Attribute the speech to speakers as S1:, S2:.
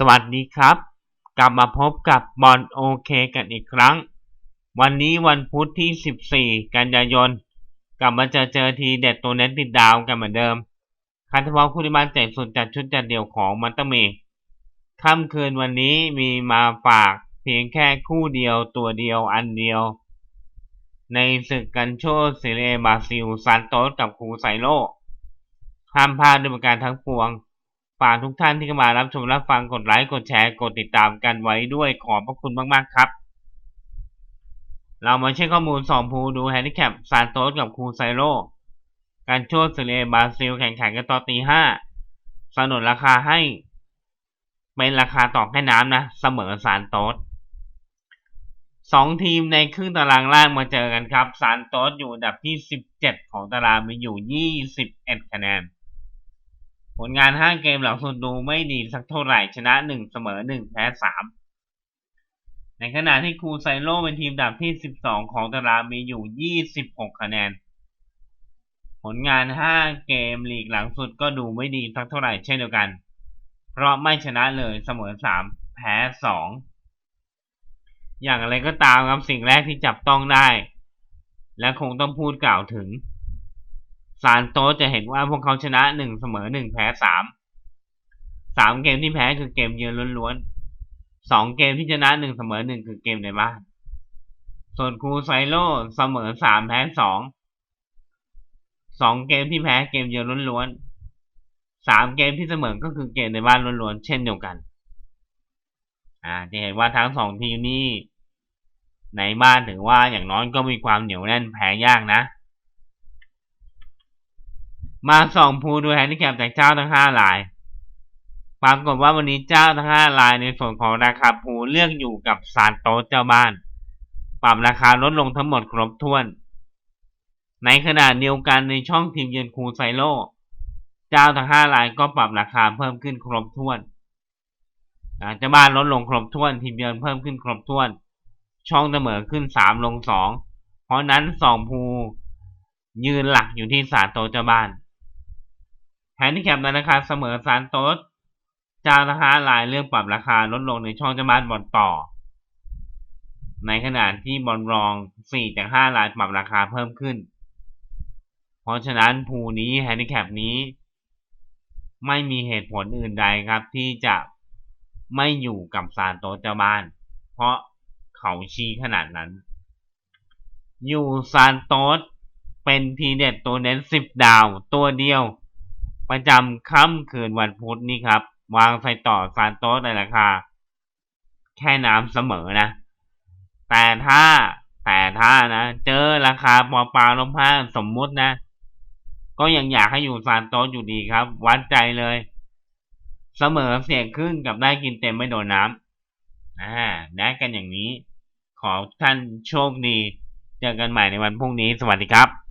S1: สวัสดีครับ กลับมาพบกับบอลโอเคกันอีกครั้ง วันนี้วันพุธที่ 14 กันยายน กลับมาเจอเจอทีเด็ดตัวเน้นติดดาวกันเหมือนเดิมคันทพคู่ที่มาแจกสุดจัดชุดจัดเดี่ยวของมันตเมค่ำคืนวันนี้มีมาฝากเพียงแค่คู่เดียวตัวเดียวอันเดียว ในศึกกันโชซิเลบาซิลซานโตสกับคูไซโลห้ามพลาดด้วยประการทั้งปวง ฝากทุกท่านที่เข้ามารับชมรับฟังกดไลค์กดแชร์กดติดตามกันไว้ด้วยขอบพระคุณมากๆครับ เรามาเช็คข้อมูลสองภูดูแฮนดิแคปซานโตสกับคูไซโลการโชดซิเลบราซิลแข่งขันกันต่อตีห้าสนนราคาให้ เป็นราคาต่อแค่น้ำนะ เสมอซานโตสสองทีมในครึ่งตารางล่างมาเจอกันครับซานโตสอยู่อันดับที่ 17 ของตารางมีอยู่ 21 คะแนน ผลงาน 5 เกมหลังสุดดูไม่ดีสักเท่าไหร่ชนะ 1 เสมอ 1 แพ้ 3 ในขณะที่คูไซโลเป็นทีมดับที่ 12 ของตารางมีอยู่ 26 คะแนน ผลงาน 5 เกมลีกหลังสุดก็ดูไม่ดีสักเท่าไหร่เช่นเดียวกัน เพราะไม่ชนะเลยเสมอ 3 แพ้ 2 อย่างไรก็ตามครับสิ่งแรกที่จับต้องได้ และคงต้องพูดกล่าวถึง ซานโตจะเห็นว่าพวกเขาชนะหนึ่งเสมอหนึ่งแพ้สามสามเกมที่แพ้คือเกมเยือนล้วนๆสองเกมที่ชนะหนึ่งเสมอหนึ่งคือเกมในบ้านส่วนครูไซโลเสมอสามแพ้สองสองเกมที่แพ้เกมเยือนล้วนๆสามเกมที่เสมอก็คือเกมในบ้านล้วนๆเช่นเดียวกัน อ่าจะเห็นว่าทั้งสองทีมนี้ในบ้านถือว่าอย่างน้อยก็มีความเหนียวแน่นแพ้ยากนะ มาส่องภูดูแฮนดิแคปจากเจ้าทั้งห้าราย ปรากฏว่าวันนี้เจ้าทั้งห้ารายในส่วนของราคาภูเลือกอยู่กับซานโตเจ้าบ้าน ปรับราคาลดลงทั้งหมดครบถ้วน ในขณะเดียวกันในช่องทีมเยือนคูไซโล เจ้าทั้งห้ารายก็ปรับราคาเพิ่มขึ้นครบถ้วนเจ้าบ้านลดลงครบถ้วน ทีมเยือนเพิ่มขึ้นครบถ้วน ช่องเสมอขึ้นสามลงสองเพราะนั้นสองภูยืนหลักอยู่ที่สาโตเจ้าบ้าน แฮนดิแคปในราคาเสมอสานโตสจ้าทหารลายเรื่องปรับราคาลดลงในช่องจ้าบ้านบอลต่อ ในขณะที่บอลรองสี่จากห้าลายปรับราคาเพิ่มขึ้น เพราะฉะนั้นภูนี้แฮนดิแคปนี้ ไม่มีเหตุผลอื่นใดครับ ที่จะไม่อยู่กับซานโตเจ้าบ้าน เพราะเขาชี้ขนาดนั้น อยู่ซานโตสเป็นทีเด็ดตัวเน้นสิบดาวตัวเดียว ประจำค่ำคืนวันพุธนี้ครับ วางใส่ต่อซานโตสในราคา แค่น้ำเสมอนะ แต่ถ้าแต่ถ้านะ เจอราคาปอปลาลมพ้าสมมุตินะ ก็ยังอยากให้อยู่ซานโตสอยู่ดีครับ วัดใจเลย เสมอเสียงขึ้นกับได้กินเต็มไม่โดนน้ำอ่าแนะกันอย่างนี้ ขอท่านโชคดี เจอกันใหม่ในวันพรุ่งนี้ สวัสดีครับ